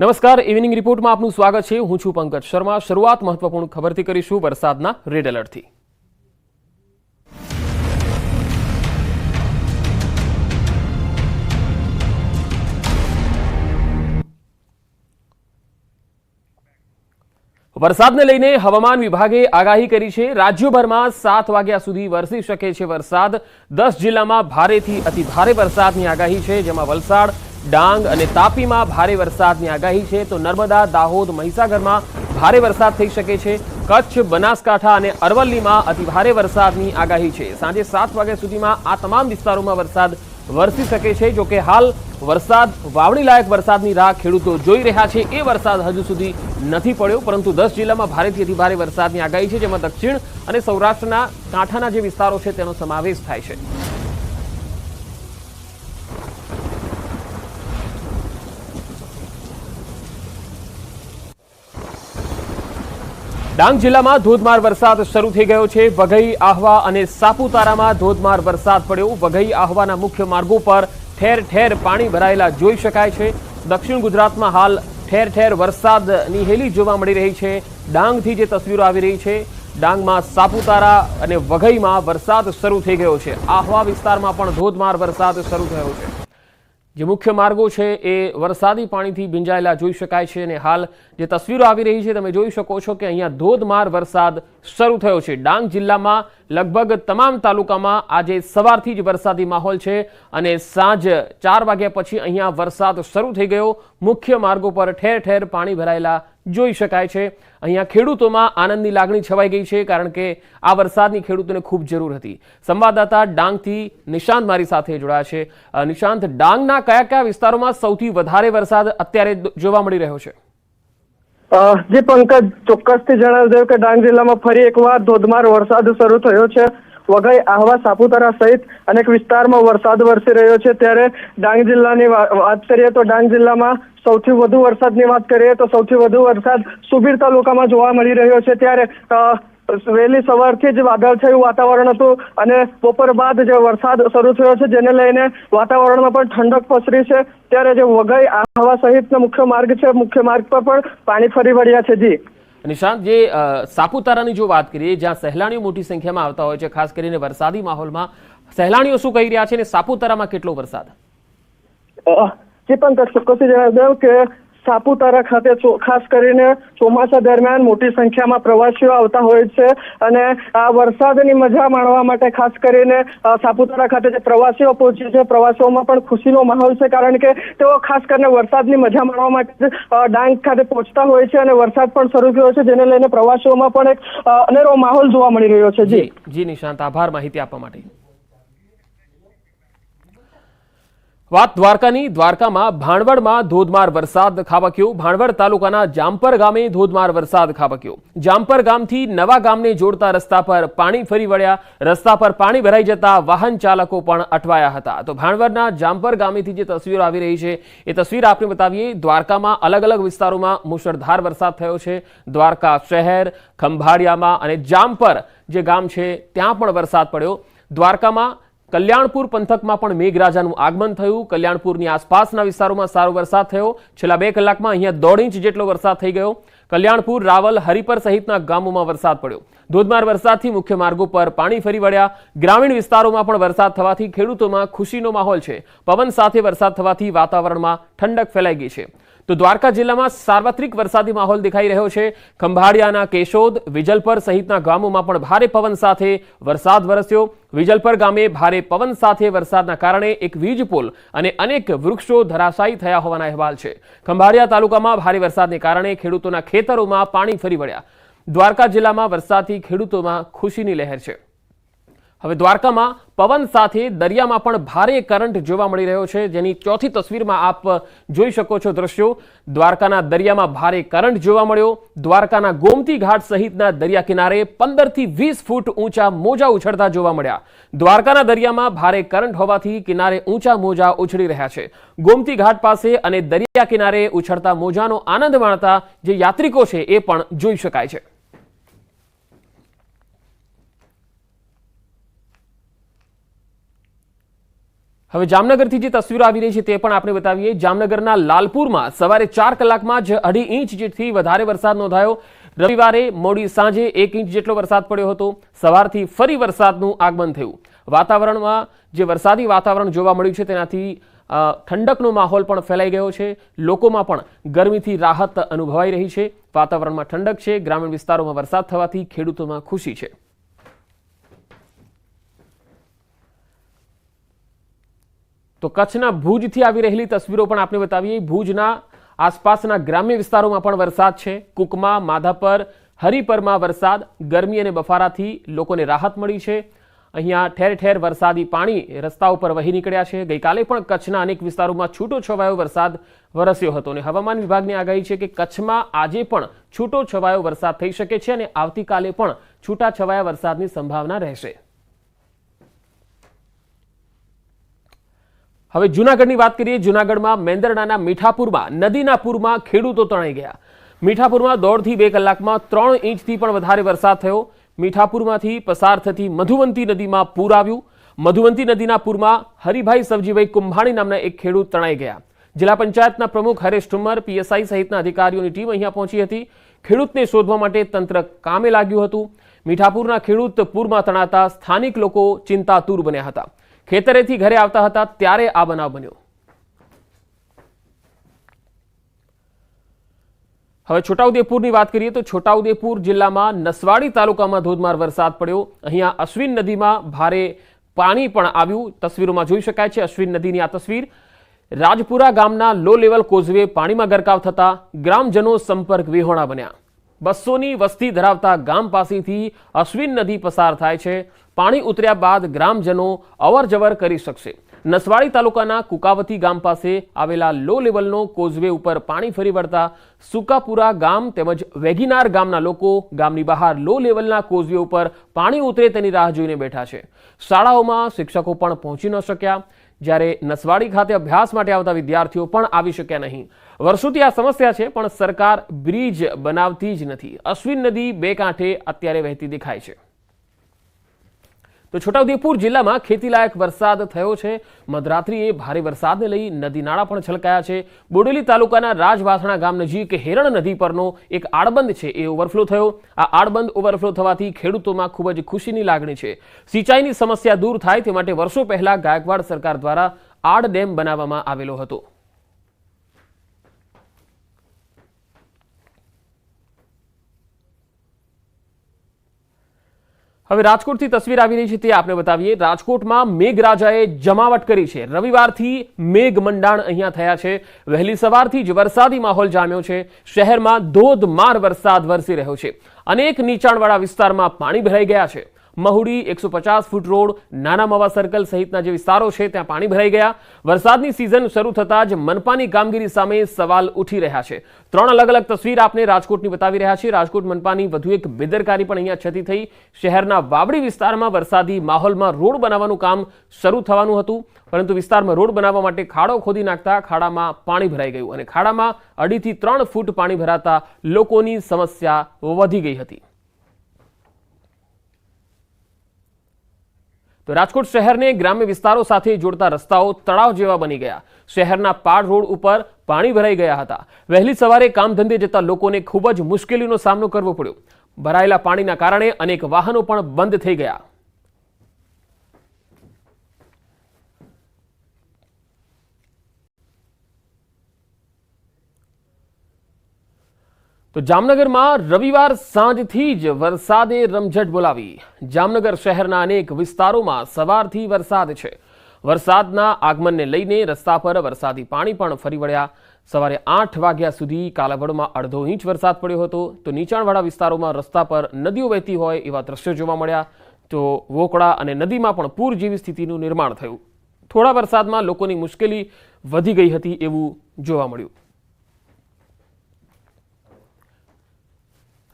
નમસ્કાર ઇવનિંગ રિપોર્ટમાં આપનું સ્વાગત છે. હું છું પંકજ શર્મા. શરૂઆત મહત્વપૂર્ણ ખબરથી કરીશું. વરસાદના રેડ એલર્ટથી વરસાદને લઈને હવામાન વિભાગે આગાહી કરી છે. રાજ્યભરમાં સાત વાગ્યા સુધી વરસી શકે છે વરસાદ. દસ જિલ્લામાં ભારેથી અતિ ભારે વરસાદની આગાહી છે, જેમાં વલસાડ ડાંગ અને તાપીમાં ભારે વરસાદની આગાહી છે. તો નર્મદા, દાહોદ, મહીસાગરમાં ભારે વરસાદ થઈ શકે છે. કચ્છ, બનાસકાંઠા અને અરવલ્લીમાં અતિભારે વરસાદની આગાહી છે. સાંજે સાત વાગ્યા સુધીમાં આ તમામ વિસ્તારોમાં વરસાદ વરસી શકે છે. જો કે હાલ વરસાદ વાવણી લાયક વરસાદની રાહ ખેડૂતો જોઈ રહ્યા છે. એ વરસાદ હજુ સુધી નથી પડ્યો, પરંતુ દસ જિલ્લામાં ભારેથી અતિભારે વરસાદની આગાહી છે, જેમાં દક્ષિણ અને સૌરાષ્ટ્રના કાંઠાના જે વિસ્તારો છે, તેનો સમાવેશ થાય છે. ડાંગ જિલ્લામાં ધોધમાર વરસાદ શરૂ થઈ ગયો છે. વઘઈ, આહવા અને સાપુતારામાં ધોધમાર વરસાદ પડ્યો. વઘઈ, આહવાના મુખ્ય માર્ગો પર ઠેર ઠેર પાણી ભરાયેલા જોઈ શકાય છે. દક્ષિણ ગુજરાતમાં હાલ ઠેર ઠેર વરસાદની હેલી જોવા મળી રહી છે. ડાંગથી જે તસવીરો આવી રહી છે, ડાંગમાં સાપુતારા અને વઘઈમાં વરસાદ શરૂ થઈ ગયો છે. આહવા વિસ્તારમાં પણ ધોધમાર વરસાદ શરૂ થયો છે. જે મુખ્ય માર્ગો છે એ વરસાદી પાણીથી ભીંજાયેલા જોઈ શકાય છે અને હાલ જે તસવીરો આવી રહી છે, તમે જોઈ શકો છો કે અહીંયા ધોધમાર વરસાદ શરૂ થયો છે. ડાંગ જિલ્લામાં લગભગ તમામ તાલુકામાં આજે સવારથી જ વરસાદી માહોલ છે અને સાંજ ચાર વાગ્યા પછી અહીંયા વરસાદ શરૂ થઈ ગયો. મુખ્ય માર્ગો પર ઠેર ઠેર પાણી ભરાયેલા જોઈ શકાય છે. અહીંયા ખેડૂતોમાં આનંદની લાગણી છવાઈ ગઈ છે કારણ કે આ વરસાદની ખેડૂતોને ખૂબ જરૂર હતી. સંવાદદાતા ડાંગથી નિશાંત મારી સાથે જોડાયા છે. નિશાંત, ડાંગના કયા કયા વિસ્તારોમાં સૌથી વધારે વરસાદ અત્યારે જોવા મળી રહ્યો છે? જી પંકજ ચોક્કસથી જણાવી દઉં કે ડાંગ જિલ્લામાં ફરી એકવાર ધોધમાર વરસાદ શરૂ થયો છે. વઘઈ, આહવા, સાપુતારા સહિત અનેક વિસ્તારમાં વરસાદ વરસી રહ્યો છે. ત્યારે ડાંગ જિલ્લાની વાત કરીએ તો ડાંગ જિલ્લામાં સૌથી વધુ વરસાદની વાત કરીએ તો સૌથી વધુ વરસાદ સુબીર તાલુકામાં જોવા મળી રહ્યો છે. ત્યારે વહેલી સવારથી જ વાદળછાયું વાતાવરણ હતું અને બપોર બાદ જે વરસાદ શરૂ થયો છે જેને લઈને વાતાવરણમાં પણ ઠંડક પસરી છે. ત્યારે જે વઘઈ આહવા સહિતનો મુખ્ય માર્ગ છે મુખ્ય માર્ગ પર પણ પાણી ફરી વળ્યા છે. જી. નિશાંત જે સાપુતારાની જો વાત કરીએ જ્યાં સહેલાણીઓ મોટી સંખ્યામાં આવતા હોય છે ખાસ કરીને વરસાદી માહોલમાં સહેલાણીઓ શું કહી રહ્યા છે અને સાપુતારામાં કેટલો વરસાદ? જે પણ ચોક્કસથી જણાવી દઉં કે સાપુતારા ખાતે ખાસ કરીને ચોમાસા દરમિયાન મોટી સંખ્યામાં પ્રવાસીઓ આવતા હોય છે અને આ વરસાદની મજા માણવા માટે ખાસ કરીને સાપુતારા ખાતે જે પ્રવાસીઓ પહોંચે છે, પ્રવાસીઓમાં પણ ખુશીનો માહોલ છે કારણ કે તેઓ ખાસ કરીને વરસાદની મજા માણવા માટે ડાંગ ખાતે પહોંચતા હોય છે અને વરસાદ પણ શરૂ થયો છે, જેને લઈને પ્રવાસીઓમાં પણ એક અનેરો માહોલ જોવા મળી રહ્યો છે. જી જી નિશાંત. આભાર માહિતી આપવા માટે. વાત દ્વારકાની. દ્વારકામાં ભાણવડમાં ધોધમાર વરસાદ ખાબક્યો. ભાણવડ તાલુકાના જામપર ગામે ધોધમાર વરસાદ ખાબક્યો. જામપર ગામથી નવા ગામને જોડતા રસ્તા પર પાણી ફરી વળ્યા. રસ્તા પર પાણી ભરાઈ જતા વાહન ચાલકો પણ અટવાયા હતા. તો ભાણવડના જામપર ગામેથી જે તસવીરો આવી રહી છે, એ તસવીર આપને બતાવીએ. દ્વારકામાં અલગ અલગ વિસ્તારોમાં મુશળધાર વરસાદ થયો છે. દ્વારકા શહેર, ખંભાળિયામાં અને જામપર જે ગામ છે, ત્યાં પણ વરસાદ પડ્યો. દ્વારકામાં કલ્યાણપુર પંથકમાં પણ મેઘરાજાનું આગમન થયું. કલ્યાણપુરની આસપાસના વિસ્તારોમાં સારો વરસાદ થયો. છેલ્લા બે કલાકમાં અહીંયા દોઢ ઇંચ જેટલો વરસાદ થઈ ગયો. કલ્યાણપુર, રાવલ, હરિપર સહિતના ગામોમાં વરસાદ પડ્યો. ધોધમાર વરસાદથી મુખ્ય માર્ગો પર પાણી ફરી વળ્યા. ગ્રામીણ વિસ્તારોમાં પણ વરસાદ થવાથી ખેડૂતોમાં ખુશીનો માહોલ છે. પવન સાથે વરસાદ થવાથી વાતાવરણમાં ઠંડક ફેલાઈ ગઈ છે. તો દ્વારકા જિલ્લામાં સાર્વત્રિક વરસાદી માહોલ દેખાઈ રહ્યો છે. ખંભાળિયાના કેશોદ, વિજલપર સહિતના ગામોમાં પણ ભારે પવન સાથે વરસાદ વરસ્યો. વિજલપર ગામે ભારે પવન સાથે વરસાદના કારણે એક વીજ પોલ અને અનેક વૃક્ષો ધરાશાયી થયા હોવાના અહેવાલ છે. ખંભાળિયા તાલુકામાં ભારે વરસાદને કારણે ખેડૂતોના ખેતરોમાં પાણી ફરી વળ્યા. દ્વારકા જિલ્લામાં વરસાદથી ખેડૂતોમાં ખુશીની લહેર છે. હવે દ્વારકામાં પવન સાથે દરિયામાં પણ ભારે કરંટ જોવા મળી રહ્યો છે. જેની ચોથી તસવીરમાં આપ જોઈ શકો છો દ્રશ્યો. દ્વારકાના દરિયામાં ભારે કરંટ જોવા મળ્યો. દ્વારકાના ગોમતી ઘાટ સહિતના દરિયા કિનારે પંદરથી વીસ ફૂટ ઊંચા મોજા ઉછળતા જોવા મળ્યા. દ્વારકાના દરિયામાં ભારે કરંટ હોવાથી કિનારે ઊંચા મોજા ઉછળી રહ્યા છે. ગોમતી ઘાટ પાસે અને દરિયા કિનારે ઉછળતા મોજાનો આનંદ માણતા જે યાત્રિકો છે એ પણ જોઈ શકાય છે. હવે જામનગરથી જે તસવીરો આવી રહી છે તે પણ આપણે બતાવીએ. જામનગરના લાલપુરમાં સવારે ચાર કલાકમાં જ અઢી ઇંચ જેટલી વધારે વરસાદ નોંધાયો. રવિવારે મોડી સાંજે એક ઇંચ જેટલો વરસાદ પડ્યો હતો. સવારથી ફરી વરસાદનું આગમન થયું. વાતાવરણમાં જે વરસાદી વાતાવરણ જોવા મળ્યું છે તેનાથી ઠંડકનો માહોલ પણ ફેલાઈ ગયો છે. લોકોમાં પણ ગરમીથી રાહત અનુભવાઈ રહી છે. વાતાવરણમાં ઠંડક છે. ગ્રામીણ વિસ્તારોમાં વરસાદ થવાથી ખેડૂતોમાં ખુશી છે. તો કચ્છના ભુજથી આવી રહેલી તસવીરો પણ આપણે બતાવીએ. ભુજના આસપાસના ગ્રામ્ય વિસ્તારોમાં પણ વરસાદ છે. કુકમા, માધાપર, હરિપરમાં વરસાદ, ગરમી અને બફારાથી લોકોને રાહત મળી છે. અહીંયા ઠેર ઠેર વરસાદી પાણી રસ્તા ઉપર વહી નીકળ્યા છે. ગઈકાલે પણ કચ્છના અનેક વિસ્તારોમાં છૂટો છવાયો વરસાદ વરસ્યો હતો અને હવામાન વિભાગની આગાહી છે કે કચ્છમાં આજે પણ છૂટો છવાયો વરસાદ થઈ શકે છે અને આવતીકાલે પણ છૂટા છવાયા વરસાદની સંભાવના રહેશે. હવે જુનાગઢની વાત કરીએ, જુનાગઢમાં મેંદરડાના મીઠાપુરમાં, નદીના પૂરમાં ખેડૂતો તણાઈ ગયા. મીઠાપુરમાં દોઢથી બે કલાકમાં ત્રણ ઇંચથી પણ વધારે વરસાદ થયો. મીઠાપુરમાંથી પસાર થતી મધુવંતી નદીમાં પૂર આવ્યું. મધુવંતી નદીના પૂરમાં હરિભાઈ સબજીભાઈ કુંભાણી નામના એક ખેડૂત તણાઈ ગયા. જિલ્લા પંચાયતના પ્રમુખ હરેશ ઠુમ્મર, પીએસઆઈ સહિતના અધિકારીઓની ટીમ અહીંયા પહોંચી હતી. ખેડૂતને શોધવા માટે તંત્ર કામે લાગ્યું હતું. મીઠાપુરના ખેડૂત પૂરમાં તણાતા સ્થાનિક લોકો ચિંતાતુર બન્યા હતા. ખેતરેથી ઘરે આવતા હતા ત્યારે આ બનાવ બન્યો. હવે છોટાઉદેપુરની વાત કરીએ તો છોટાઉદેપુર જિલ્લામાં નસવાડી તાલુકામાં ધોધમાર વરસાદ પડ્યો. અહીંયા અશ્વિન નદીમાં ભારે પાણી પણ આવ્યું. તસવીરોમાં જોઈ શકાય છે અશ્વિન નદીની આ તસવીર. રાજપુરા ગામના લો લેવલ કોઝવે પાણીમાં ગરકાવ થતા ગ્રામજનો સંપર્ક વિહોણા બન્યા. બસોની વસ્તી ધરાવતા ગામ પાસેથી અશ્વિન નદી પસાર થાય છે. પાણી ઉતર્યા બાદ ગ્રામજનો અવરજવર કરી શકશે. નસવાડી તાલુકાના કુકાવતી ગામ પાસે આવેલા લો લેવલનો કોઝવે ઉપર પાણી ફરી વળતા સુકાપુરા ગામ તેમજ વેગીનાર ગામના લોકો ગામની બહાર લો લેવલના કોઝવે ઉપર પાણી ઉતરે તેની રાહ જોઈને બેઠા છે. શાળાઓમાં શિક્ષકો પણ પહોંચી ન શક્યા. જ્યારે નસવાડી ખાતે અભ્યાસ માટે આવતા વિદ્યાર્થીઓ પણ આવી શક્યા નહીં. વર્ષોથી આ સમસ્યા છે, પણ સરકાર બ્રિજ બનાવતી જ નથી. અશ્વિન નદી બે કાંઠે અત્યારે વહેતી દેખાય છે. તો છોટાઉદેપુર જિલ્લામાં ખેતીલાયક વરસાદ થયો છે. મધરાત્રિએ ભારે વરસાદને લઈ નદી નાળા પણ છલકાયા છે. બોડેલી તાલુકાના રાજવાસણા ગામ નજીક હેરણ નદી પરનો એક આડબંધ છે એ ઓવરફ્લો થયો. આ આડબંધ ઓવરફ્લો થવાથી ખેડૂતોમાં ખૂબ જ ખુશીની લાગણી છે. સિંચાઈની સમસ્યા દૂર થાય તે માટે વર્ષો પહેલા ગાયકવાડ સરકાર દ્વારા આડ ડેમ બનાવવામાં આવેલો હતો. હવે રાજકોટથી તસવીર આવી રહી છે તે આપણે બતાવીએ. રાજકોટમાં મેઘરાજાએ જમાવટ કરી છે. રવિવારથી મેઘ મંડાણ અહીંયા થયા છે. વહેલી સવારથી જ વરસાદી માહોલ જામ્યો છે. શહેરમાં ધોધમાર વરસાદ વરસી રહ્યો છે. અનેક નીચાણવાળા વિસ્તારમાં પાણી ભરાઈ ગયા છે. મહુડી એકસો પચાસ ફૂટ રોડ, નાના મવા સર્કલ સહિતના જે વિસ્તારો છે, ત્યાં પાણી ભરાઈ ગયા. વરસાદની સિઝન શરૂ થતાં જ મનપાની કામગીરી સામે સવાલ ઉઠી રહ્યા છે. ત્રણ અલગ અલગ તસવીર આપને રાજકોટની બતાવી રહ્યા છે રાજકોટ મનપાની વધુ એક બેદરકારી પણ અહીંયા છતી થઈ. શહેરના વાવડી વિસ્તારમાં વરસાદી માહોલમાં રોડ બનાવવાનું કામ શરૂ થવાનું હતું. પરંતુ વિસ્તારમાં રોડ બનાવવા માટે ખાડો ખોદી નાખતા ખાડામાં પાણી ભરાઈ ગયું અને ખાડામાં અઢીથી ત્રણ ફૂટ પાણી ભરાતા લોકોની સમસ્યા વધી ગઈ હતી. તો રાજકોટ શહેરને ગ્રામ્ય વિસ્તારો સાથે જોડતા રસ્તાઓ તળાવ જેવા બની ગયા. શહેરના પાડ રોડ ઉપર પાણી ભરાઈ ગયા હતા. વહેલી સવારે કામ ધંધે જતા લોકોને ખૂબ જ મુશ્કેલીનો સામનો કરવો પડ્યો. ભરાયેલા પાણીના કારણે અનેક વાહનો પણ બંધ થઈ ગયા. તો જામનગરમાં રવિવાર સાંજથી જ વરસાદે રમઝટ બોલાવી. જામનગર શહેરના અનેક વિસ્તારોમાં સવારથી વરસાદ છે. વરસાદના આગમનને લઈને રસ્તા પર વરસાદી પાણી પણ ફરી વળ્યા. સવારે આઠ વાગ્યા સુધી કાલાવડમાં અડધો ઇંચ વરસાદ પડ્યો હતો. તો નીચાણવાળા વિસ્તારોમાં રસ્તા પર નદીઓ વહેતી હોય એવા દ્રશ્યો જોવા મળ્યા. તો વોકળા અને નદીમાં પણ પૂર જેવી સ્થિતિનું નિર્માણ થયું. થોડા વરસાદમાં લોકોની મુશ્કેલી વધી ગઈ હતી એવું જોવા મળ્યું.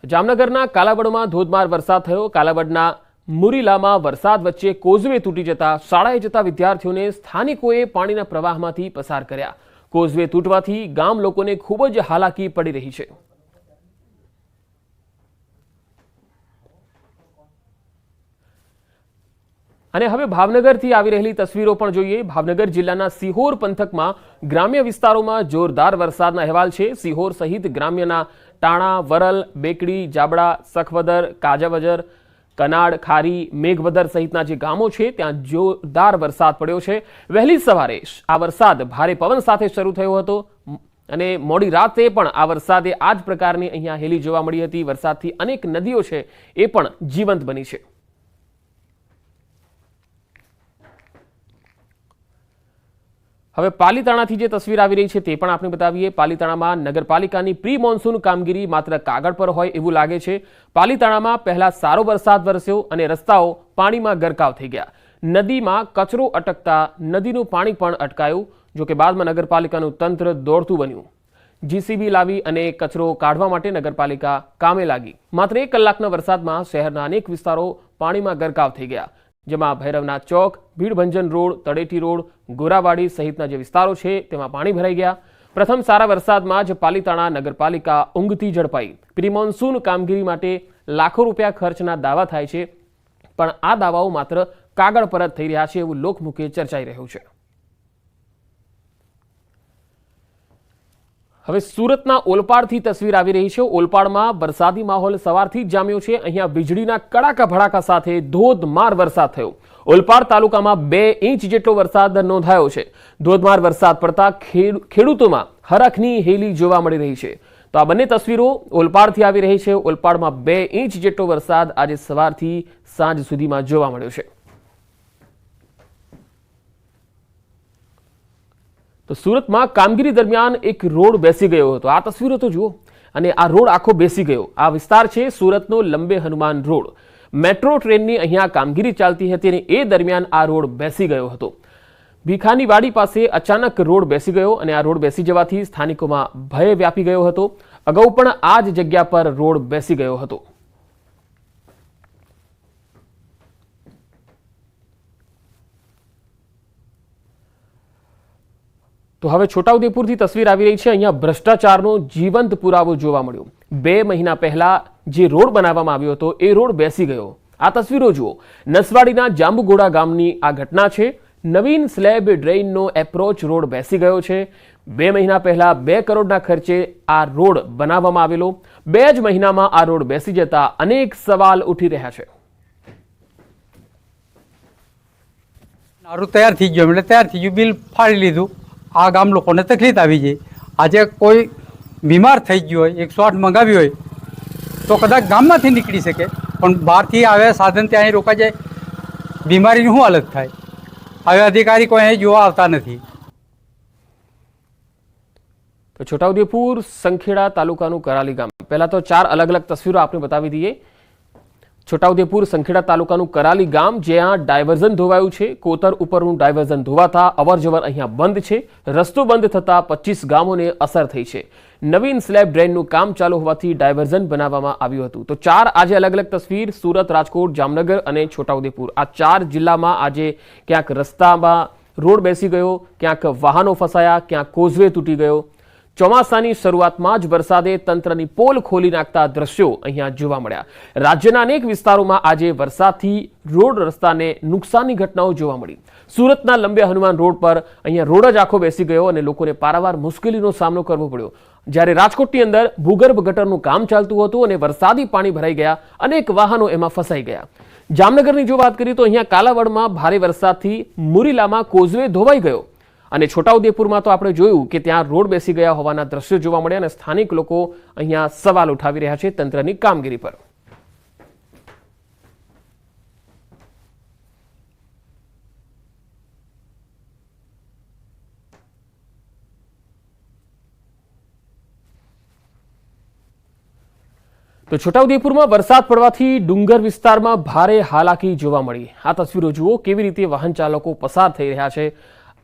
જામનગરના કાલાવડમાં ધોધમાર વરસાદ થયો. કાલાવડના મુરીલામાં વરસાદ વચ્ચે કોઝવે તૂટી જતા શાળાએ જતા વિદ્યાર્થીઓને સ્થાનિકોએ પાણીના પ્રવાહમાંથી પસાર કર્યા. કોઝવે તૂટવાથી ગામ લોકોને ખૂબ જ હાલાકી પડી રહી છે. અને હવે ભાવનગરથી આવી રહેલી તસવીરો પણ જોઈએ. ભાવનગર જિલ્લાના સિહોર પંથકમાં ગ્રામ્ય વિસ્તારોમાં જોરદાર વરસાદના અહેવાલ છે. સિહોર સહિત ગ્રામ્યના ટાણા, વરલ, બેકડી, જાબડા, સખવદર, કાજાવજર, કનાડ, ખારી, મેઘવદર સહિતના જે ગામો છે, ત્યાં જોરદાર વરસાદ પડ્યો છે. વહેલી સવારે આ વરસાદ ભારે પવન સાથે શરૂ થયો હતો અને મોડી રાતે પણ આ વરસાદે આ જ પ્રકારની અહીંયા હેલી જોવા મળી હતી. વરસાદથી અનેક નદીઓ છે, એ પણ જીવંત બની છે. હવે પાલીતાણાથી જે તસવીર આવી રહી છે તે પણ આપણે બતાવીએ. પાલીતાણામાં નગરપાલિકાની પ્રી મોન્સૂન કામગીરી માત્ર કાગળ પર હોય એવું લાગે છે. પાલીતાણામાં પહેલા સારો વરસાદ વરસ્યો અને રસ્તાઓ પાણીમાં ગરકાવ થઈ ગયા. નદીમાં કચરો અટકતા નદીનું પાણી પણ અટકાયું જોકે બાદમાં નગરપાલિકાનું તંત્ર દોડતું બન્યું. જીસીબી લાવી અને કચરો કાઢવા માટે નગરપાલિકા કામે લાગી. માત્ર એક કલાકના વરસાદમાં શહેરના અનેક વિસ્તારો પાણીમાં ગરકાવ થઈ ગયા. જેમાં ભૈરવનાથ ચોક, ભીડભંજન રોડ, તળેટી રોડ, ગોરાવાડી સહિતના જે વિસ્તારો છે, તેમાં પાણી ભરાઈ ગયા. પ્રથમ સારા વરસાદમાં જ પાલીતાણા નગરપાલિકા ઊંઘથી ઝડપાઈ. પ્રી મોન્સૂન કામગીરી માટે લાખો રૂપિયા ખર્ચના દાવા થાય છે, પણ આ દાવાઓ માત્ર કાગળ પર જ થઈ રહ્યા છે એવું લોકમુખે ચર્ચાઈ રહ્યું છે. હવે સુરતના ઓલપાડથી તસવીર આવી રહી છે. ઓલપાડમાં વરસાદી માહોલ સવારથી જ જામ્યો છે. અહીંયા વીજળીના કડાકા ભડાકા સાથે ધોધમાર વરસાદ થયો. ઓલપાડ તાલુકામાં બે ઇંચ જેટલો વરસાદ નોંધાયો છે. ધોધમાર વરસાદ પડતા ખેડ- ખેડૂતોમાં હરખની હેલી જોવા મળી રહી છે. તો આ બંને તસવીરો ઓલપાડથી આવી રહી છે. ઓલપાડમાં બે ઇંચ જેટલો વરસાદ આજે સવારથી સાંજ સુધીમાં જોવા મળ્યો છે. તો સુરતમાં કામગીરી દરમિયાન એક રોડ બેસી ગયો હતો. આ તસવીરો તો જુઓ. અને આ રોડ આખો બેસી ગયો. આ વિસ્તાર છે સુરતનો લંબે હનુમાન રોડ. મેટ્રો ટ્રેનની અહીંયા કામગીરી ચાલતી હતી અને એ દરમિયાન આ રોડ બેસી ગયો હતો. ભીખાની વાડી પાસે અચાનક રોડ બેસી ગયો અને આ રોડ બેસી જવાથી સ્થાનિકોમાં ભય વ્યાપી ગયો હતો. અગાઉ પણ આ જ જગ્યા પર રોડ બેસી ગયો હતો. તો હવે છોટાઉદેપુરથી તસવીર આવી રહી છે. અહીંયા ભ્રષ્ટાચારનો જીવંત પુરાવો જોવા મળ્યો. બે મહિના પહેલા જે રોડ બનાવવામાં આવ્યો હતો, એ રોડ બેસી ગયો. આ તસવીરો જુઓ. નસવાડીના જાંબુગોડા ગામની આ ઘટના છે. નવીન સ્લેબ ડ્રેઇનનો એપ્રોચ રોડ બેસી ગયો છે. બે મહિના પહેલા બે કરોડના ખર્ચે આ રોડ બનાવવામાં આવેલો. બે જ મહિનામાં આ રોડ બેસી જતા અનેક સવાલ ઉઠી રહ્યા છે. નારું તૈયાર થઈ ગયું એમણે તૈયાર થઈ ગયું. બિલ ફાડી લીધું. આ ગામ લોકોને તકલીફ આવી જાય આજે કોઈ બીમાર થઈ ગયો હોય, એકસો આઠ મંગાવી હોય, તો કદાચ ગામમાંથી નીકળી શકે. પણ બહારથી આવે સાધન ત્યાં રોકાઈ જાય, બીમારીની શું હાલત થાય? હવે અધિકારી કોઈ અહીં જોવા આવતા નથી. તો છોટાઉદેપુર સંખેડા તાલુકાનું કરાલી ગામ. પહેલાં તો ચાર અલગ અલગ તસવીરો આપણે બતાવી દઈએ. છોટાઉદેપુર સંખેડા તાલુકાનું કરાલી ગામ, જ્યાં ડાયવર્ઝન ધોવાયું છે. કોતર ઉપરનું ડાયવર્ઝન ધોવાતા અવરજવર અહીંયા બંધ છે. રસ્તો બંધ થતાં પચીસ ગામોને અસર થઈ છે. નવીન સ્લેબ ડ્રેનનું કામ ચાલુ હોવાથી ડાયવર્ઝન બનાવવામાં આવ્યું હતું. તો ચાર આજે અલગ અલગ તસવીર, સુરત, રાજકોટ, જામનગર અને છોટાઉદેપુર. આ ચાર જિલ્લામાં આજે ક્યાંક રસ્તામાં રોડ બેસી ગયો, ક્યાંક વાહનો ફસાયા, ક્યાંક કોઝવે તૂટી ગયો. ચોમાસાની શરૂઆતમાં જ વરસાદે તંત્રની પોલ ખોલી નાખતા દ્રશ્યો અહીંયા જોવા મળ્યા. રાજ્યના અનેક વિસ્તારોમાં આજે વરસાદથી રોડ રસ્તાને નુકસાનની ઘટનાઓ જોવા મળી. સુરતના લંબે હનુમાન રોડ પર અહીંયા રોડ જ આખો બેસી ગયો અને લોકોને પારાવાર મુશ્કેલીનો સામનો કરવો પડ્યો. જ્યારે રાજકોટની અંદર ભૂગર્ભ ગટરનું કામ ચાલતું હતું અને વરસાદી પાણી ભરાઈ ગયા, અનેક વાહનો એમાં ફસાઈ ગયા. જામનગરની જો વાત કરીએ તો અહીંયા કાલાવડમાં ભારે વરસાદથી મુરીલામાં કોઝવે ધોવાઈ ગયો. અને છોટાઉદેપુરમાં તો આપણે જોયું કે ત્યાં રોડ બેસી ગયા હોવાના દ્રશ્યો જોવા મળ્યા અને સ્થાનિક લોકો અહીંયા સવાલ ઉઠાવી રહ્યા છે તંત્રની કામગીરી પર. તો છોટાઉદેપુરમાં વરસાદ પડવાથી ડુંગર વિસ્તારમાં ભારે હાલાકી જોવા મળી. આ તસવીરો જુઓ કેવી રીતે વાહન ચાલકો પસાર થઈ રહ્યા છે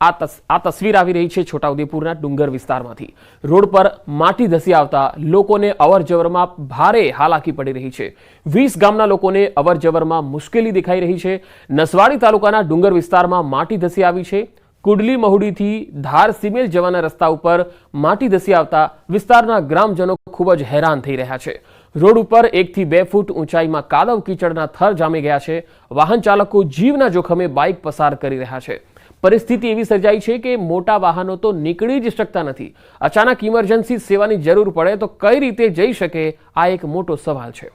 આ આ તસવીર આવી રહી છે છોટાઉદેપુરના ડુંગર વિસ્તારમાંથી. રોડ પર માટી ધસી આવતા લોકોને અવરજવરમાં ભારે હાલાકી પડી રહી છે. વીસ ગામના લોકોને અવરજવરમાં મુશ્કેલી દેખાઈ રહી છે. નસવાડી તાલુકાના ડુંગર વિસ્તારમાં માટી ધસી આવી છે. કુડલી મહુડીથી ધાર સિમેલ જવાના રસ્તા ઉપર માટી ધસી આવતા વિસ્તારના ગ્રામજનો ખૂબ જ હેરાન થઈ રહ્યા છે. રોડ ઉપર એકથી બે ફૂટ ઊંચાઈમાં કાદવ કીચડના થર જામી ગયા છે. વાહન ચાલકો જીવના જોખમે બાઇક પસાર કરી રહ્યા છે. પરિસ્થિતિ એવી સર્જાઈ છે કે મોટા વાહનો તો નીકળી જ શકતા નથી. અચાનક ઇમરજન્સી સેવાની જરૂર પડે તો કઈ રીતે જઈ શકે? આ એક મોટો સવાલ છે.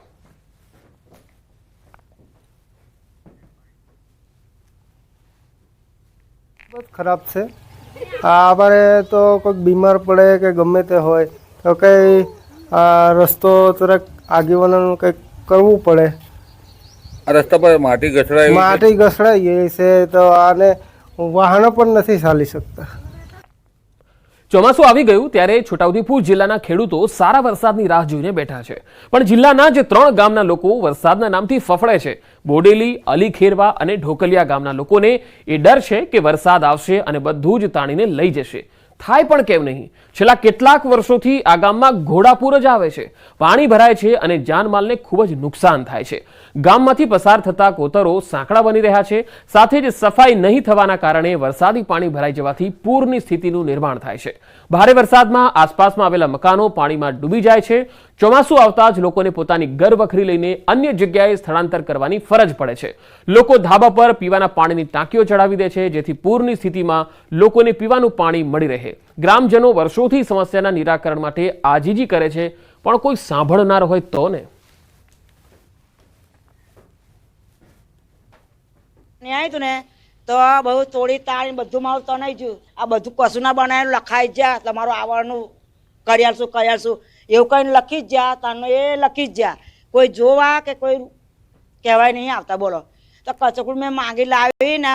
ખરાબ છે. અમારે તો કોઈક બીમાર પડે કે ગમે તે હોય તો કંઈ રસ્તો જરાક આગેવાનોનું કંઈક કરવું પડે. રસ્તા પર માટી ઘસડાય માટી ઘસડાઈ ગઈ છે તો આને વાહનો પણ નથી ચાલી શકતા. ચોમાસું આવી ગયું ત્યારે છોટાઉદેપુર જિલ્લાના ખેડૂતો સારા વરસાદની રાહ જોઈને બેઠા છે. પણ જિલ્લાના જે ત્રણ ગામના લોકો વરસાદના નામથી ફફડે છે, બોડેલી, અલીખેરવા અને ઢોકલિયા ગામના લોકોને એ ડર છે કે વરસાદ આવશે અને બધું જ તાણીને લઈ જશે. થાય પણ કેમ નહીં? છેલ્લા કેટલાક વર્ષોથી આ ગામમાં ઘોડાપૂર જ આવે છે. પાણી ભરાય છે અને જાનમાલને ખૂબ જ નુકસાન થાય છે. ગામમાંથી પસાર થતા કોતરો સાંકડા બની રહ્યા છે. સાથે જ સફાઈ નહીં થવાના કારણે વરસાદી પાણી ભરાઈ જવાથી પૂરની સ્થિતિનું નિર્માણ થાય છે. ભારે વરસાદમાં આસપાસમાં આવેલા મકાનો પાણીમાં ડૂબી જાય છે. ચોમાસું આવતા જ લોકોને પોતાની ઘર વખરી લઈને અન્ય જગ્યાએ સ્થળાંતર કરવાની ફરજ પડે છે. લોકો ધાબા પર પીવાના પાણીની ટાંકીઓ ચડાવી દે છે, જેથી પૂરની સ્થિતિમાં લોકોને પીવાનું પાણી મળી રહે. ગ્રામજનો વર્ષોથી સમસ્યાના નિરાકરણ માટે આજીજી કરે છે, પણ કોઈ સાંભળનાર હોય તો ને? ને આવ્યું ને, તો બહુ થોડી તાળી બધું મારું તણાઈ ગયું આ બધું કશું ના બનાવેલું, લખાઈ જ્યાં તમારું આવવાનું. કર્યા શું, કર્યા આલશું એવું કંઈ લખી જ જા તને એ લખી જ જા. કોઈ જોવા કે કોઈ કહેવાય નહીં આવતા, બોલો. તો કચકડું મેં માંગી લાવી ને,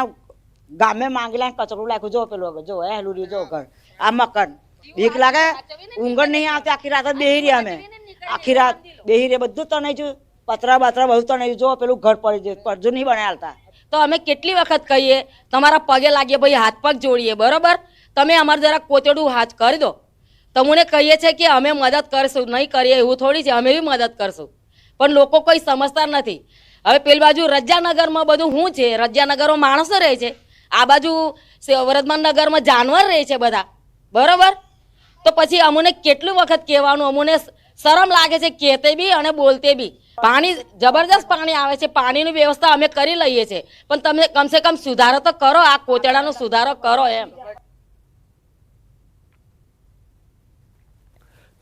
ગામે માંગી લાવીને કચકડું લાખ્યું જો પેલું જો, હે રહ્યું જો, ઘર. આ મકર બીક લાગે? ઊંઘ નહીં આવતી, આખી રાત જ બેહી રહ્યા અમે. આખી રાત બેહી રહ્યા. બધું તને ગયું. પતરા બતરા બધું તને જો, પેલું ઘર પડી ગયું. પડજું નહીં બને હાલતા. તો અમે કેટલી વખત કહીએ, તમારા પગે લાગીએ ભાઈ હાથ પગ જોડીએ, બરોબર? તમે અમારે જરા કોતેડું હાથ કરી દો. તમને કહીએ છીએ કે અમે મદદ કરશું, નહીં કરીએ એવું થોડી છે, અમે બી મદદ કરશું. પણ લોકો કોઈ સમજતા નથી. હવે પેલી બાજુ રજાનગરમાં બધું શું છે? રજાનગરમાં માણસો રહે છે. આ બાજુ વર્ધમાન નગરમાં જાનવર રહે છે બધા. બરોબર? તો પછી અમને કેટલું વખત કહેવાનું, અમને શરમ લાગે છે, કહેતે બી અને બોલતે બી. પાણી જબરદસ્ત પાણી આવે છે, પાણીની વ્યવસ્થા અમે કરી લઈએ છીએ. પણ તમે કમસે કમ સુધારો તો કરો, આ કોતેડાનો સુધારો કરો એમ.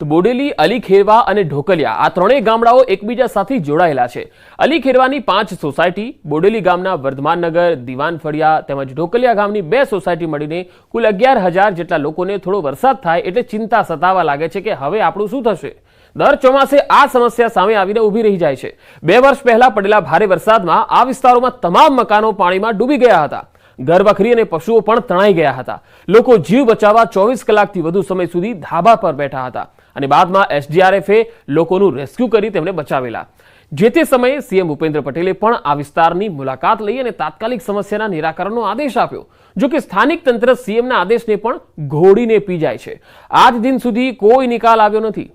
તો બોડેલી અલી ખેરવા અને ઢોકલિયા આ ત્રણેય ગામડાઓ એકબીજા સાથે જોડાયેલા છે. અલી ખેરવાની પાંચ સોસાયટી, બોડેલી ગામના વર્ધમાનનગર દિવાન ફળિયા તેમજ ઢોકલિયા ગામની બે સોસાયટી મળીને કુલ અગિયાર હજાર જેટલા લોકોને થોડો વરસાદ થાય એટલે ચિંતા સતાવા લાગે છે કે હવે આપણું શું થશે? દર ચોમાસે આ સમસ્યા સામે આવીને ઊભી રહી જાય છે. બે વર્ષ પહેલા પડેલા ભારે વરસાદમાં આ વિસ્તારોમાં તમામ મકાનો પાણીમાં ડૂબી ગયા હતા. ઘર વખરી અને પશુઓ પણ તણાઈ ગયા હતા. લોકો જીવ બચાવવા ચોવીસ કલાકથી વધુ સમય સુધી ધાબા પર બેઠા હતા. અને બાદમાં એસડીઆરએફે લોકોનું રેસ્ક્યુ કરી તેમને બચાવેલા. જે તે સમયે સીએમ ભૂપેન્દ્ર પટેલે પણ આ વિસ્તારની મુલાકાત લઈ અને તાત્કાલિક સમસ્યાના નિરાકરણનો આદેશ આપ્યો. જો કે સ્થાનિક તંત્ર સીએમના આદેશને પણ ઘોડીને પી જાય છે. આજ દિન સુધી કોઈ નિકાલ આવ્યો નથી.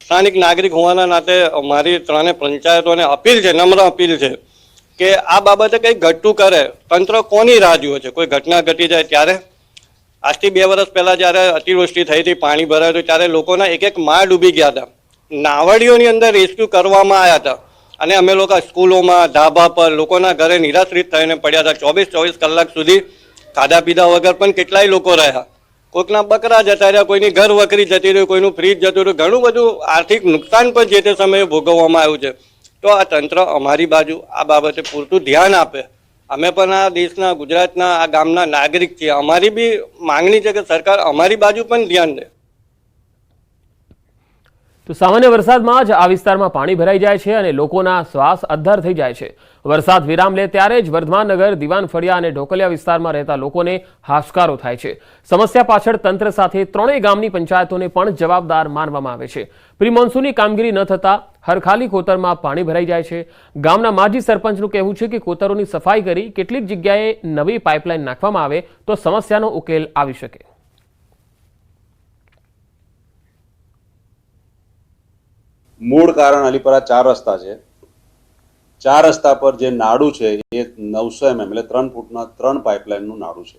સ્થાનિક નાગરિક હોવાના નાતે મારી ત્રણે પંચાયતોને અપીલ છે, નમ્ર અપીલ છે. કે આ બાબતે કંઈક ઘટતું કરે? તંત્ર કોની રાહ જુએ છે? કોઈ ઘટના ઘટી જાય ત્યારે? આજથી બે વર્ષ પહેલાં જ્યારે અતિવૃષ્ટિ થઈ હતી, પાણી ભરાયું હતું, ત્યારે લોકોના એક એક માળ ડૂબી ગયા હતા. નાવડીઓની અંદર રેસ્ક્યુ કરવામાં આવ્યા હતા. અને અમે લોકો સ્કૂલોમાં, ધાબા પર લોકોના ઘરે નિરાશ્રિત થઈને પડ્યા હતા. ચોવીસ ચોવીસ કલાક સુધી ખાધા પીધા વગર પણ કેટલાય લોકો રહ્યા. કોઈકના બકરા જતા રહ્યા, કોઈની ઘર વકરી જતી રહી, કોઈનું ફ્રીજ જતું રહ્યું. ઘણું બધું આર્થિક નુકસાન પણ જે તે સમયે ભોગવવામાં આવ્યું છે. તો આ તંત્ર અમારી બાજુ આ બાબતે પૂરતું ધ્યાન આપે. અમે પણ આ દેશના, ગુજરાતના, આ ગામના નાગરિક છીએ. અમારી બી માંગણી છે કે સરકાર અમારી બાજુ પણ ધ્યાન દે. તો સામાન્ય વરસાદમાં જ આ વિસ્તારમાં પાણી ભરાઈ જાય છે અને લોકોના શ્વાસ અદ્ધર થઈ જાય છે. વરસાદ વિરામ લે ત્યારે જ વર્ધમાનનગર દિવાન ફળિયા અને ઢોકલિયા વિસ્તારમાં રહેતા લોકોને હાશકારો થાય છે. સમસ્યા પાછળ તંત્ર સાથે ત્રણેય ગામની પંચાયતોને પણ જવાબદાર માનવામાં આવે છે. પ્રી કામગીરી ન થતાં હરખાલી કોતરમાં પાણી ભરાઈ જાય છે. ગામના માજી સરપંચનું કહેવું છે કે કોતરોની સફાઈ કરી કેટલીક જગ્યાએ નવી પાઇપલાઇન નાખવામાં આવે તો સમસ્યાનો ઉકેલ આવી શકે. મૂળ કારણ અલીપરા ચાર રસ્તા છે. ચાર રસ્તા પર જે નાડું છે, એ નવસો એમએમ, એટલે ત્રણ ફૂટના ત્રણ પાઇપલાઇનનું નાડું છે.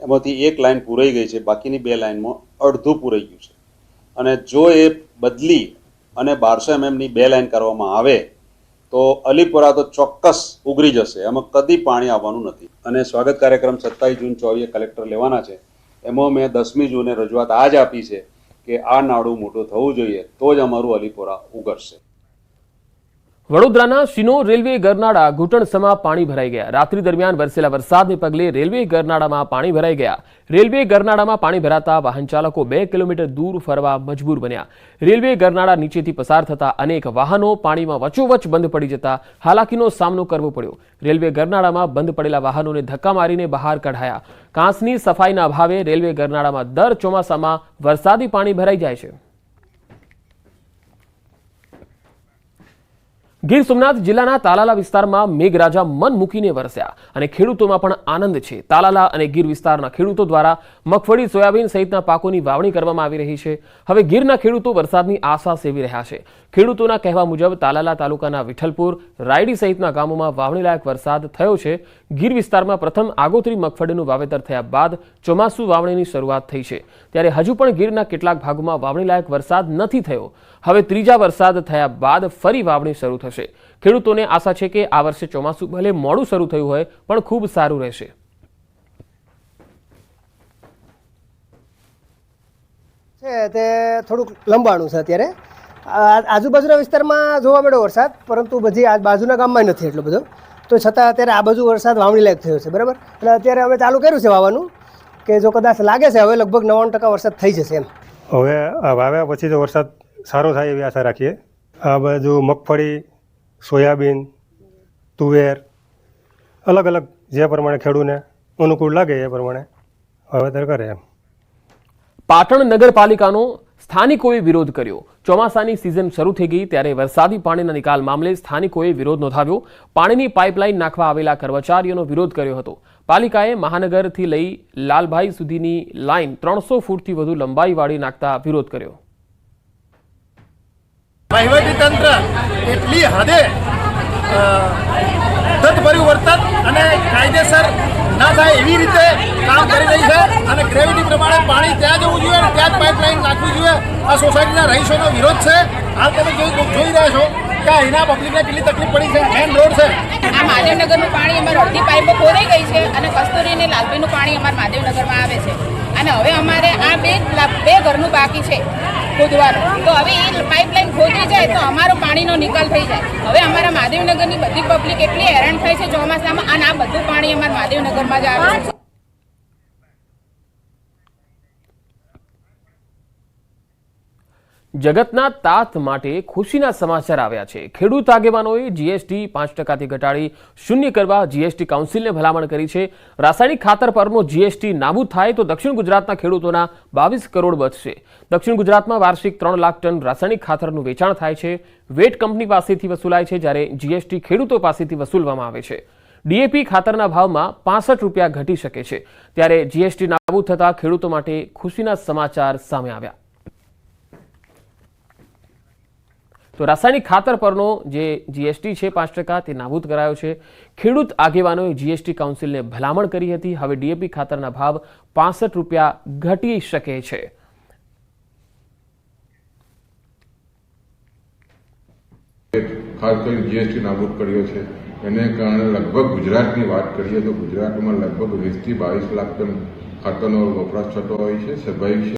એમાંથી એક લાઇન પૂરાઈ ગઈ છે, બાકીની બે લાઇનમાં અડધું પૂરાઈ ગયું છે. અને જો એ બદલી અને બારસો એમએમની બે લાઇન કરવામાં આવે, તો અલીપુરા તો ચોક્કસ ઉગરી જશે. એમાં કદી પાણી આવવાનું નથી. અને સ્વાગત કાર્યક્રમ સત્તાવીસ જૂન ચોવીએ કલેક્ટર લેવાના છે. એમાં મેં દસમી જૂને રજૂઆત આજ આપી છે કે આ નાડું મોટું થવું જોઈએ, તો જ અમારું અલીપુરા ઉગરશે. વડોદરાના શિનો રેલવે ગરનાળા ઘૂંટણસમાં પાણી ભરાઈ ગયા. રાત્રિ દરમિયાન વરસેલા વરસાદને પગલે રેલવે ગરનાળામાં પાણી ભરાઈ ગયા. રેલવે ગરનાળામાં પાણી ભરાતા વાહન ચાલકો બે કિલોમીટર દૂર ફરવા મજબૂર બન્યા. રેલવે ગરનાળા નીચેથી પસાર થતા અનેક વાહનો પાણીમાં વચોવચ બંધ પડી જતા હાલાકીનો સામનો કરવો પડ્યો. રેલવે ગરનાળામાં બંધ પડેલા વાહનોને ધક્કા મારીને બહાર કઢાયા. કાંસની સફાઈના અભાવે રેલવે ગરનાળામાં દર ચોમાસામાં વરસાદી પાણી ભરાઈ જાય છે. ગીર સોમનાથ જિલ્લાના તાલાલા વિસ્તારમાં મેઘરાજા મન મૂકીને વરસ્યા અને ખેડૂતોમાં પણ આનંદ છે. તાલાલા અને ગીર વિસ્તારના ખેડૂતો દ્વારા મગફળી, સોયાબીન સહિતના પાકોની વાવણી કરવામાં આવી રહી છે. હવે ગીરના ખેડૂતો વરસાદની આશા સેવી રહ્યા છે. ખેડૂતોના કહેવા મુજબ તાલાલા તાલુકાના વિઠ્ઠલપુર, રાયડી સહિતના ગામોમાં વાવણીલાયક વરસાદ થયો છે. ગીર વિસ્તારમાં પ્રથમ આગોતરી મગફળીનું વાવેતર થયા બાદ ચોમાસુ વાવણીની શરૂઆત થઈ છે. ત્યારે હજુ પણ ગીરના કેટલાક ભાગોમાં વાવણીલાયક વરસાદ નથી થયો. હવે ત્રીજા વરસાદ થયા બાદ ફરી વાવણી શરૂ થશે. ખેડૂતોને આશા છે કે આ વર્ષે ચોમાસું ભલે મોડું શરૂ થયું હોય, પણ ખૂબ સારું રહેશે. છે, તે થોડુંક લંબાણું છે અત્યારે. આજુબાજુના વિસ્તારમાં જોવા મળ્યો વરસાદ, પરંતુ બધી બાજુના ગામમાં નથી એટલો બધો. તો છતાં અત્યારે આ બાજુ વરસાદ વાવણી લાયક થયો છે બરાબર? એટલે અત્યારે અમે ચાલુ કર્યું છે વાવવાનું કે જો કદાચ લાગે છે હવે લગભગ નવ્વાણું ટકા વરસાદ થઈ જશે એમ. હવે વાવ્યા પછી તો વરસાદ સારો થાય એવી આશા રાખીએ. આ બાજુ મગફળી સોયાબીન તુવેર અલગ અલગ જે પ્રમાણે ખેડૂને અનુકૂળ લાગે એ પ્રમાણે વાવેતર કરે એમ. પાટણ નગરપાલિકાનો સ્થાનિકોએ વિરોધ કર્યો. ચોમાસાની સિઝન શરૂ થઈ ગઈ ત્યારે વરસાદી પાણીના નિકાલ મામલે સ્થાનિકોએ વિરોધ નોંધાવ્યો. પાણીની પાઇપલાઇન નાખવા આવેલા કર્મચારીઓનો વિરોધ કર્યો હતો. પાલિકાએ મહાનગરથી લઈ લાલભાઈ સુધીની લાઇન ત્રણસો ફૂટથી વધુ લંબાઈવાળી નાખતા વિરોધ કર્યો. વહીવટી તંત્ર એટલી હદે તત્પર્યું વર્તન અને કાયદેસર ના થાય એવી રીતે કામ કરી રહી છે. અને ગ્રેવિટી પ્રમાણે પાણી ત્યાં જવું જોઈએ અને ત્યાં જ પાઇપલાઇન નાખવી જોઈએ. આ સોસાયટીના રહીશોનો વિરોધ છે. હાલ તમે જોઈ જોઈ રહ્યા છો કે અહીંના પબ્લિકને કેટલી તકલીફ પડી છે. મેન રોડ છે. આ મહાદેવનગરનું પાણી અમારે અડધી પાઇપો ખોરાઈ ગઈ છે અને કસ્તુરી અને લાલભાઈનું પાણી અમારે મહાદેવનગરમાં આવે છે. અને હવે અમારે આ બે બે ઘરનું બાકી છે ખોદવાનું. તો હવે એ પાઇપલાઇન ખોદી જાય તો અમારો પાણીનો નિકાલ થઈ જાય. હવે અમારા મહાદેવનગરની બધી પબ્લિક એટલી હેરાન થાય છે ચોમાસામાં. અને આ બધું પાણી અમારા મહાદેવનગરમાં જ આવે છે. જગતના તાત માટે ખુશીના સમાચાર આવ્યા છે. ખેડૂત આગેવાનોએ જીએસટી પાંચ ટકાથી ઘટાડી શૂન્ય કરવા જીએસટી કાઉન્સિલને ભલામણ કરી છે. રાસાયણિક ખાતર પરનો જીએસટી નાબૂદ થાય તો દક્ષિણ ગુજરાતના ખેડૂતોના બાવીસ કરોડ બચશે. દક્ષિણ ગુજરાતમાં વાર્ષિક ત્રણ લાખ ટન રાસાયણિક ખાતરનું વેચાણ થાય છે. વેટ કંપની પાસેથી વસૂલાય છે જ્યારે જીએસટી ખેડૂતો પાસેથી વસૂલવામાં આવે છે. ડીએપી ખાતરના ભાવમાં પાસઠ રૂપિયા ઘટી શકે છે. ત્યારે જીએસટી નાબૂદ થતા ખેડૂતો માટે ખુશીના સમાચાર સામે આવ્યા. તો રાસાયણિક ખાતર પરનો જે જીએસટી છે પાંચ ટકા તે નાબૂદ કરાયો છે. ખેડૂત આગેવાનોએ જીએસટી કાઉન્સિલને ભલામણ કરી હતી. હવે ડીએપી ખાતરના ભાવ પાસઠ રૂપિયા ઘટી શકે છે. ખાસ કરીને જીએસટી નાબૂદ કર્યો છે. એને કારણે લગભગ ગુજરાતની વાત કરીએ તો ગુજરાતમાં લગભગ વીસથી બાવીસ લાખ ટન ખાતરનો વપરાશ થતો હોય છે સ્વાભાવિક છે.